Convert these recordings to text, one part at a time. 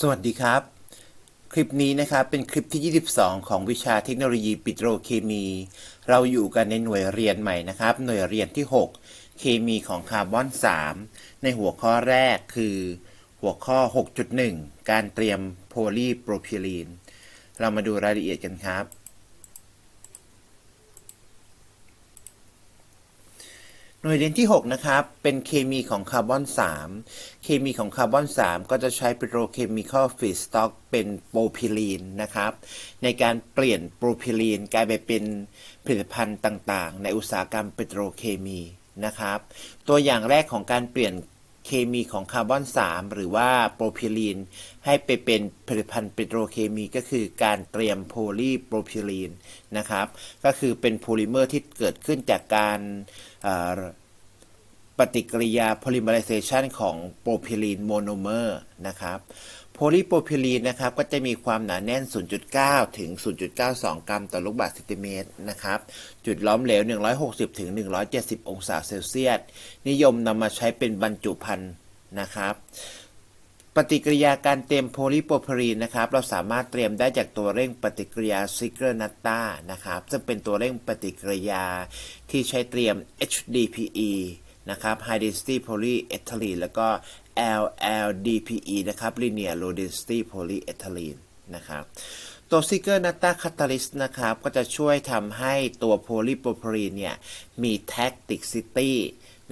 สวัสดีครับ คลิปนี้นะครับเป็นคลิปที่ 22 ของวิชาเทคโนโลยีปิโตรเคมี เราอยู่กันในหน่วยเรียนใหม่นะครับ หน่วยเรียนที่ 6 เคมีของคาร์บอน 3 ในหัวข้อแรกคือ หัวข้อ 6.1 การเตรียมโพลีโปรพิลีน เรามาดูรายละเอียดกันครับ น่วยเรียนที่ 6 นะครับ เป็นเคมีของคาร์บอน 3 เคมีของคาร์บอน 3 ก็จะใช้ปิโตรเคมีคอลฟีสต็อกเป็นโปรพิลีนนะครับ ในการเปลี่ยนโปรพิลีนกลายไปเป็นผลิตภัณฑ์ต่างๆ ในอุตสาหกรรมปิโตรเคมีนะครับ ตัวอย่างแรกของการเปลี่ยนเคมีของคาร์บอน 3 หรือว่าโปรพิลีน ให้ไปเป็นผลิตภัณฑ์ปิโตรเคมีก็คือการเตรียมโพลีโปรพิลีนนะครับ ก็คือเป็นโพลิเมอร์ที่เกิดขึ้นจากการ ปฏิกิริยา polymerization ของโปรพิลีนโมโนเมอร์นะครับโพลีโปรพิลีนนะครับก็จะมีความหนาแน่น 0.9 ถึง 0.92 กรัมต่อลูกบาศก์เซนติเมตรนะครับจุดล้อมเหลว 160 ถึง 170 องศาเซลเซียส นิยมนำมาใช้เป็นบรรจุภัณฑ์นะครับปฏิกิริยาการเตรียมโพลีโปรพิลีนนะครับเราสามารถเตรียมได้จากตัวเร่งปฏิกิริยาซิกเกอร์นัตตานะครับซึ่งเป็นตัวเร่งปฏิกิริยาที่ใช้เตรียม HDPE นะครับ High Density Polyethylene แล้วก็ LLDPE นะครับ Linear Low Density Polyethylene นะครับตัวซิกเกอร์นัตตาคาตาลิสนะครับ ก็จะช่วยทำให้ตัวโพลีโปรพิลีนเนี่ย มีแท็กติกซิตี้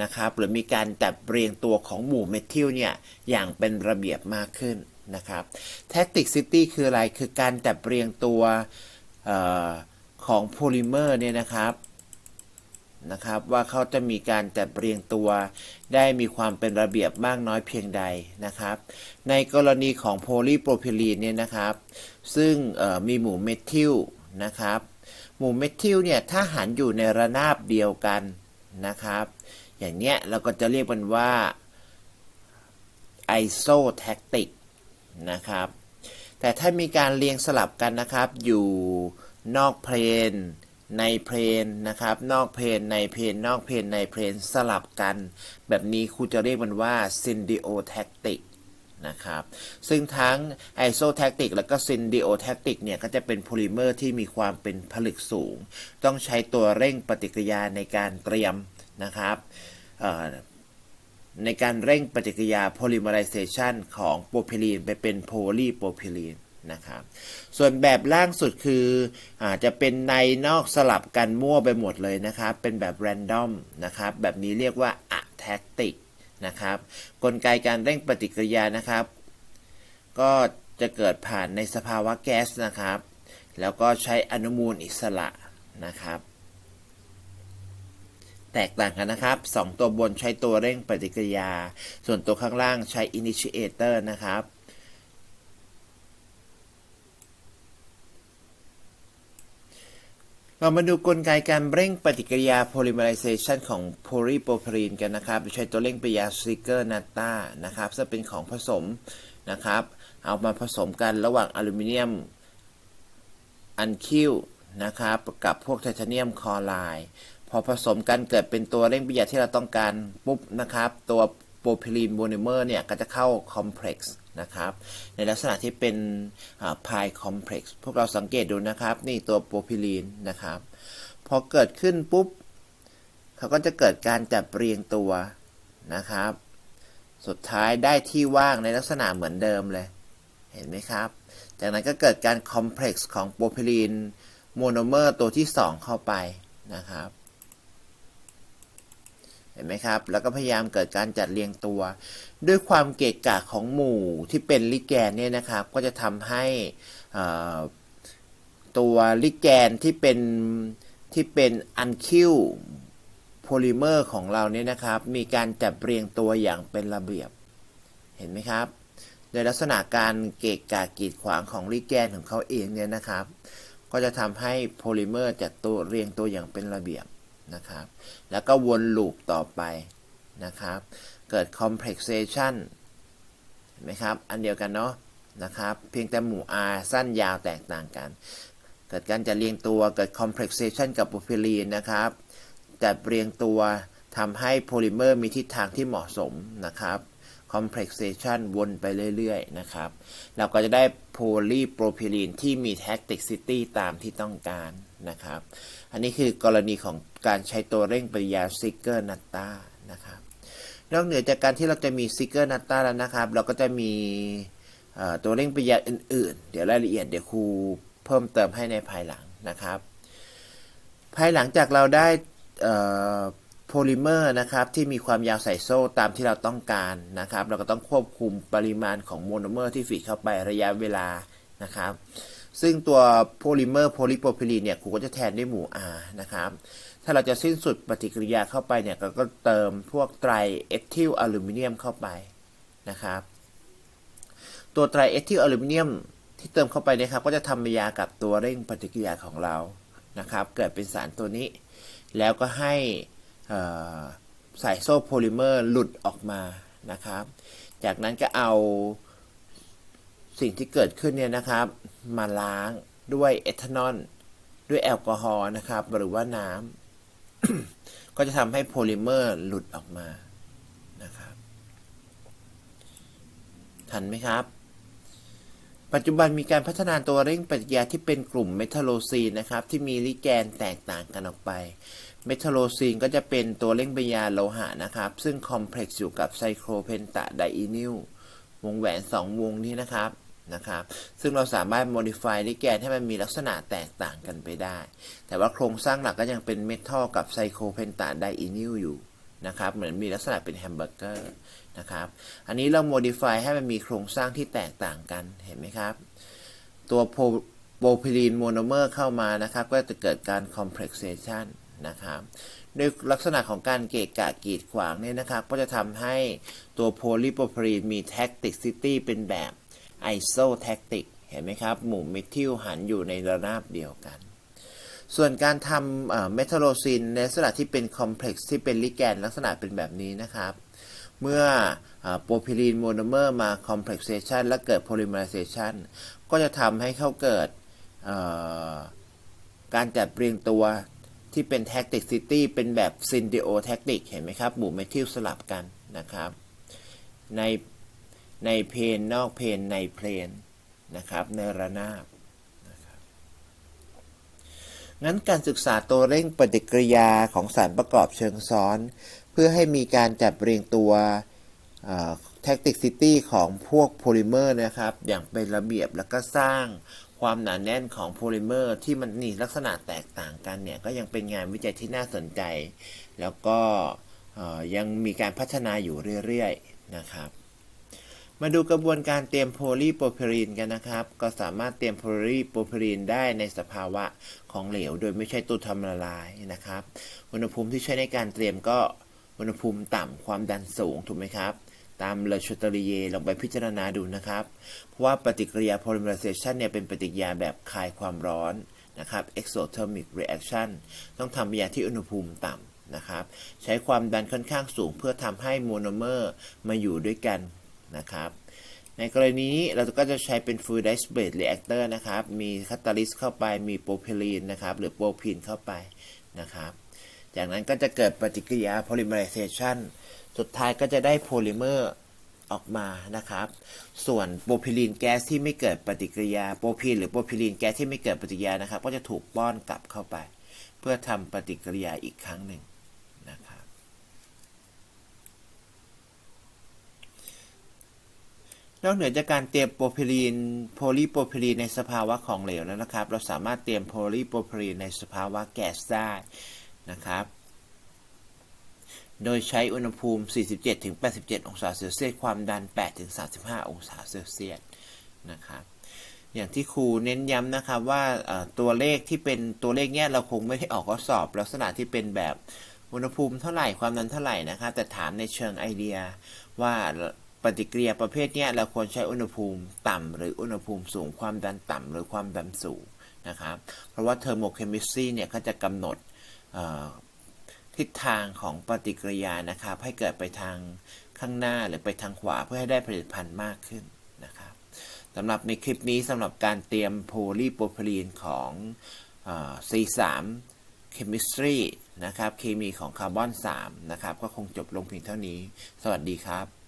นะครับ หรือมีการจัดเรียงตัวของหมู่เมทิลเนี่ย อย่างเป็นระเบียบมากขึ้นนะครับแท็กติกซิตี้คืออะไร คือการจัดเรียงตัวออของโพลิเมอร์เนี่ยนะครับ นะครับ ว่าเขาจะมีการจัดเรียงตัว ได้มีความเป็นระเบียบมากน้อยเพียงใดนะครับ ในกรณีของโพลีโปรพิลีนเนี่ยนะครับ ซึ่งมีหมู่เมทิลนะครับ หมู่เมทิลเนี่ยถ้าหันอยู่ในระนาบเดียวกันนะครับ อย่างเนี้ยเราก็จะเรียกมันว่าไอโซแทคติกนะครับ แต่ถ้ามีการเรียงสลับกันนะครับ อยู่นอกเพลน ในเพลนนะครับ นอกเพลนในเพลนนอกเพลนในเพลนสลับกัน แบบนี้ครูจะเรียกมันว่า syndiotic นะครับ ซึ่งทั้ง isotactic แล้วก็ syndiotic เนี่ย ก็จะเป็นโพลิเมอร์ที่มีความเป็นผลึกสูง ต้องใช้ตัวเร่งปฏิกิริยาในการเตรียมนะครับในการเร่งปฏิกิริยา polymerization ของโปรพิลีนไปเป็นโพลีโปรพิลีน นะครับ ส่วนแบบล่างสุดคืออาจจะเป็นในนอกสลับกันมั่วไปหมดเลยนะครับ เป็นแบบ random นะครับ แบบนี้เรียกว่า atactic นะครับ กลไกการเร่งปฏิกิริยานะครับ ก็จะเกิดผ่านในสภาวะแก๊สนะครับ แล้วก็ใช้อนุมูลอิสระนะครับ แตกต่างกันนะครับ 2 ตัวบนใช้ตัวเร่งปฏิกิริยา ส่วนตัวข้างล่างใช้ initiator นะครับ เรามาดูกลไกการเร่งปฏิกิริยา polymerization ของ polypropylene กันนะครับโดยใช้ตัวเร่งปฏิกิริยา Sticker Nata นะครับซึ่งเป็นของผสมนะครับ เอามาผสมกันระหว่างอลูมิเนียมอันคิวนะครับกับพวกไทเทเนียมคลอไรด์พอผสมกันเกิดเป็นตัวเร่งปฏิกิริยาที่เราต้องการปุ๊บนะครับ ตัวโปรพิลีนโมโนเมอร์เนี่ยก็จะเข้าคอมเพล็กซ์ นะครับ ในลักษณะที่เป็นพายคอมเพล็กซ์พวกเราสังเกตดูนะครับ นี่ตัวโปรพิลีนนะครับ พอเกิดขึ้นปุ๊บเขาก็จะเกิดการจัดเรียงตัวนะครับ สุดท้ายได้ที่ว่างในลักษณะเหมือนเดิมเลย เห็นไหมครับ จากนั้นก็เกิดการคอมเพล็กซ์ของโปรพิลีนโมโนเมอร์ตัวที่ 2 เข้าไปนะครับ เห็นไหมครับ แล้วก็พยายามเกิดการจัดเรียงตัว ด้วยความเกะกะของหมู่ที่เป็นลิแกนเนี่ยนะครับ ก็จะทำให้ตัวลิแกนที่เป็นที่เป็นอันคิวโพลิเมอร์ของเราเนี่ยนะครับ มีการจัดเรียงตัวอย่างเป็นระเบียบ เห็นไหมครับโดยลักษณะการเกะกะกีดขวางของลิแกนของเขาเองเนี่ยนะครับ ก็จะทำให้โพลิเมอร์จัดตัวเรียงตัวอย่างเป็นระเบียบ นะครับ แล้วก็วนลูปต่อไปนะครับ เกิด complexation เห็นไหมครับ อันเดียวกันเนาะนะครับ เพียงแต่หมู่ R สั้นยาวแตกต่างกัน เกิดการจัดเรียงตัวเกิด complexation กับโปรพิลีนนะครับจัดเรียงตัวทำให้โพลิเมอร์มีทิศทางที่เหมาะสมนะครับ complexation วนไปเรื่อยๆ นะครับ เราก็จะได้โพลีโปรพิลีนที่มี tacticity ตามที่ต้องการนะครับ อันนี้คือกรณีของ การใช้ตัวเร่งปฏิกิริยาซิกเกอร์นัตตานะครับนอกเหนือจากการที่เราจะมีซิกเกอร์นัตตาแล้วนะครับ เราก็จะมีตัวเร่งปฏิกิริยาอื่น ๆ เดี๋ยวรายละเอียดเดี๋ยวครูเพิ่มเติมให้ในภายหลังนะครับ ภายหลังจากเราได้โพลิเมอร์นะครับที่มีความยาวสายโซ่ตามที่เราต้องการนะครับ เราก็ต้องควบคุมปริมาณของโมโนเมอร์ที่ฝีดเข้าไประยะเวลานะครับ ซึ่งตัวโพลิเมอร์โพลิโปรพิลีนเนี่ยครูก็จะแทนด้วยหมู่ R นะครับ ถ้าเราจะสิ้นสุดปฏิกิริยาเข้าไปเนี่ยเราก็เติมพวกไตรเอทิลอลูมิเนียมเข้าไปนะครับ ตัวไตรเอทิลอลูมิเนียมที่เติมเข้าไปนะครับ ก็จะทำปฏิกิริยากับตัวเร่งปฏิกิริยาของเรานะครับ เกิดเป็นสารตัวนี้ แล้วก็ให้เอ่อสายโซ่โพลิเมอร์หลุดออกมานะครับ จากนั้นก็เอา สิ่งที่เกิดขึ้นเนี่ยนะครับ มาล้างด้วยเอทานอลด้วยแอลกอฮอล์นะครับ หรือว่าน้ำก็จะทำให้โพลิเมอร์หลุดออกมานะครับ ทันไหมครับ ปัจจุบันมีการพัฒนาตัวเร่งปฏิกิริยาที่เป็นกลุ่มเมทัลโลซีนนะครับ ที่มีลิแกนแตกต่างกันออกไปเมทัลโลซีนก็จะเป็นตัวเร่งปฏิกิริยาโลหะนะครับ ซึ่งคอมเพล็กซ์อยู่กับไซโครเพนตะไดอีนิลวงแหวน 2 วงนี้นะครับ นะครับ ซึ่งเราสามารถ modify ลิแกนให้มันมีลักษณะแตกต่างกันไปได้ แต่ว่าโครงสร้างหลักก็ยังเป็นเมทัลกับไซโคเพนตะไดอีนิลอยู่นะครับ เหมือนมีลักษณะเป็นแฮมเบอร์เกอร์นะครับ อันนี้เรา modify ให้มันมีโครงสร้างที่แตกต่างกัน เห็นไหมครับ ตัวโพรพิลีนโมโนเมอร์เข้ามานะครับ ก็จะเกิดการ complexation นะครับด้วยลักษณะของการเกะกะกีดขวางเนี่ยนะครับ ก็จะทำให้ตัวโพลีโปรพิลีนมี tacticity เป็นแบบ isotactic เห็นไหมครับ หมู่เมทิลหันอยู่ในระนาบเดียวกัน ส่วนการทำเมทัลโลซินในลักษณะที่เป็นคอมเพล็กซ์ที่เป็นลิแกนลักษณะเป็นแบบนี้นะครับ เมื่อโปรพิลีนโมโนเมอร์มา complexation และเกิด polymerization ก็จะทำให้เขาเกิดการจัดเรียงตัวที่เป็น tacticity เป็นแบบ syndiotic เห็นไหมครับหมู่เมทิลสลับกันนะครับ ใน ในเพนนอกเพนในเพลนนะครับในระนาบงั้นการศึกษาตัวเร่งปฏิกิริยาของสารประกอบเชิงซ้อน เพื่อให้มีการจัดเรียงตัวแทคติกซิตี้ของพวกโพลิเมอร์นะครับ อย่างเป็นระเบียบแล้วก็สร้างความหนาแน่นของโพลิเมอร์ที่มันมีลักษณะแตกต่างกันเนี่ย ก็ยังเป็นงานวิจัยที่น่าสนใจ แล้วก็ยังมีการพัฒนาอยู่เรื่อย ๆ นะครับ มาดูกระบวนการเตรียมโพลีโปรพิลีนกันนะครับ ก็สามารถเตรียมโพลีโปรพิลีนได้ในสภาวะของเหลว โดยไม่ใช่ตัวทำละลายนะครับ อุณหภูมิที่ใช้ในการเตรียมก็อุณหภูมิต่ำความดันสูงถูกไหมครับ ตามเลชตรีเยลองไปพิจารณาดูนะครับ เพราะว่าปฏิกิริยา polymerization เนี่ยเป็นปฏิกิริยาแบบคายความร้อนนะครับ exothermic reaction ต้องทำปฏิกิริยาที่อุณหภูมิต่ำนะครับ ใช้ความดันค่อนข้างสูงเพื่อทำให้โมโนเมอร์มาอยู่ด้วยกัน นะครับ ในกรณีนี้เราก็จะใช้เป็น fluidized bed reactor นะครับ มีคาตาลิสเข้าไป มีโปรพิลีนนะครับ หรือโปรพีนเข้าไปนะครับ จากนั้นก็จะเกิดปฏิกิริยา polymerization สุดท้ายก็จะได้โพลิเมอร์ออกมานะครับ ส่วนโปรพิลีนแก๊สที่ไม่เกิดปฏิกิริยา โปรพีนหรือโปรพิลีนแก๊สที่ไม่เกิดปฏิกิริยานะครับ ก็จะถูกป้อนกลับเข้าไป เพื่อทำปฏิกิริยาอีกครั้งหนึ่งนะครับ นอกเหนือจากการเตรียมโปรพิลีนโพลีโปรพิลีนในสภาวะของเหลวแล้วนะครับ เราสามารถเตรียมโพลีโปรพิลีนในสภาวะแก๊สได้นะครับ โดยใช้อุณหภูมิ 47-87 องศาเซลเซียส ความดัน 8-35 องศาเซลเซียสนะครับอย่างที่ครูเน้นย้ำนะครับว่าตัวเลขที่เป็นตัวเลขเนี้ยเราคงไม่ได้ออกข้อสอบ ลักษณะที่เป็นแบบอุณหภูมิเท่าไหร่ความดันเท่าไหร่นะครับแต่ถามในเชิงไอเดียว่า ปฏิกิริยาประเภทนี้เราควรใช้อุณหภูมิต่ำหรืออุณหภูมิสูง ความดันต่ำหรือความดันสูงนะครับเพราะว่าเทอร์โมเคมิสตรีเนี่ยก็จะกำหนดทิศทางของปฏิกิริยานะครับให้เกิดไปทางข้างหน้าหรือไปทางขวาเพื่อให้ได้ผลิตภัณฑ์มากขึ้นนะครับสำหรับในคลิปนี้สำหรับการเตรียมโพลีโปรพิลีนของอ C3 Chemistry นะครับเคมีของคาร์บอน3นะครับก็คงจบลงเพียงเท่านี้ สวัสดีครับ